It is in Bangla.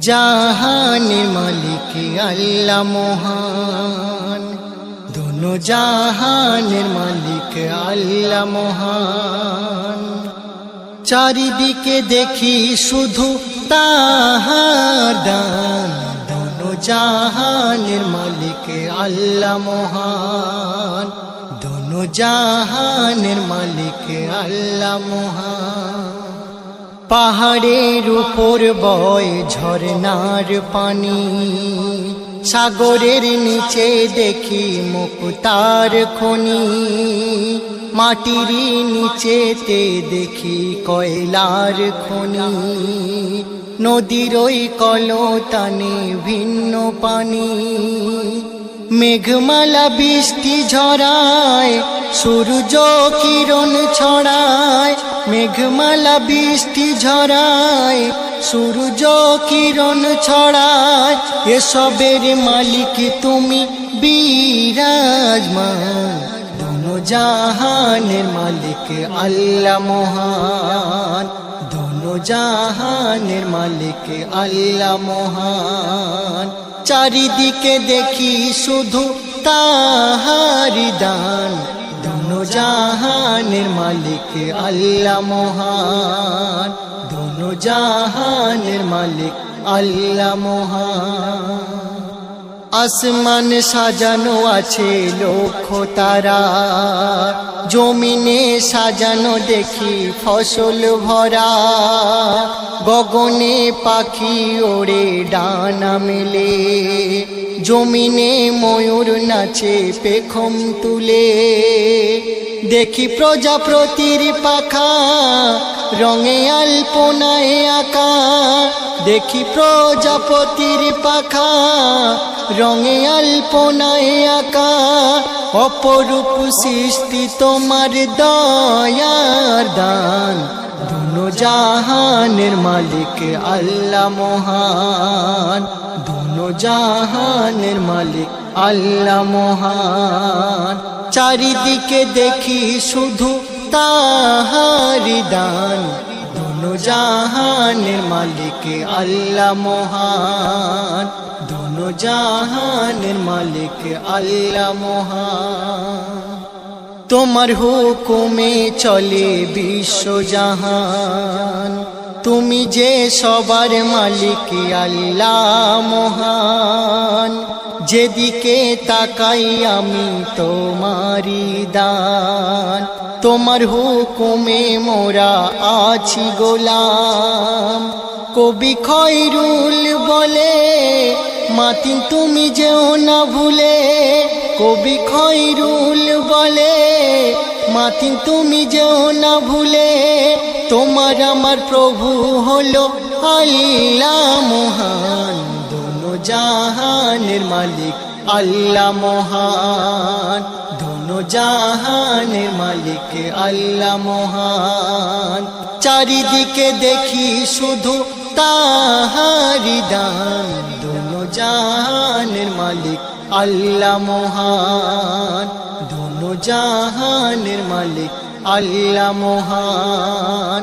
জাহানের মালিক আল্লাহ মহান। দোনো জাহানের মালিক আল্লাহ মহান। চারিদিকে দেখি শুধু তাহার দান। দোনো জাহানের মালিক আল্লাহ মহান। দোনো জাহানের মালিক আল্লাহ মহান। পাহাড়ের উপর বয় ঝরনার পানি। সাগরের নিচে দেখি মুক্তার খনি। মাটির নিচেতে দেখি কয়লার খনি। নদীর ওই কলতানে ভিন্ন পানি। মেঘমালা বৃষ্টি ঝরায় সূর্য কিরণ ছড়ায়, মেঘমালা বৃষ্টি ঝরায়, সূর্য কিরণ ছড়ায়, এসবের মালিক তুমি বিরাজমান। দোনো জাহানের মালিক আল্লাহ মহান। দোনো জাহানের মালিক আল্লাহ মহান। চারিদিকে দেখি শুধু তাহারি দান। দোনো জাহানের মালিক আল্লাহ মহান। দোনো জাহানের মালিক আল্লাহ মহান। আসমান সাজানো আছে লক্ষ তারা। জমিনে সাজানো দেখি ফসল ভরা। গগনে পাখি ওড়ে ডানা মেলে। জমিনে ময়ূর নাচে পেখম তুলে। দেখি প্রজাপতির পাখা, রঙে আলপনায় আঁকা। দেখি প্রজাপতির পাখা, রঙে আলপনায় আঁকা। অপরূপ সৃষ্টি তোমার দয়ার দান। দুনো জাহানের মালিক আল্লাহ মহান। দুনো জাহানের মালিক আল্লাহ মহান। চারিদিকে দেখি শুধু তাহারি দান। দুনো জাহানের মালিক আল্লাহ মহান। দুনো জাহানের মালিক আল্লাহ মহান। তোমার হুকুমে চলে বিশ্ব জাহান। তুমি যে সবার মালিক, আল্লাহ মহান। যেদিকে তাকাই আমি তোমারি দান। তোমার হুকুমে মোরা আছি গোলাম। কবি খৈরুল বলে মাতিন তুমি যেও না ভুলে, কবি খৈরুল বলে, মাতিন তুমি যেও না ভুলে, তোমার আমার প্রভু হলো আল্লাহ মহান দোনো জাহানের মালিক আল্লাহ মহান দোনো জাহানের মালিক আল্লাহ মহান। চারিদিকে দেখি শুধু তাহারি দান দোনো জাহানের মালিক আল্লাহ মহান দোনো জাহানের মালিক আল্লাহ মহান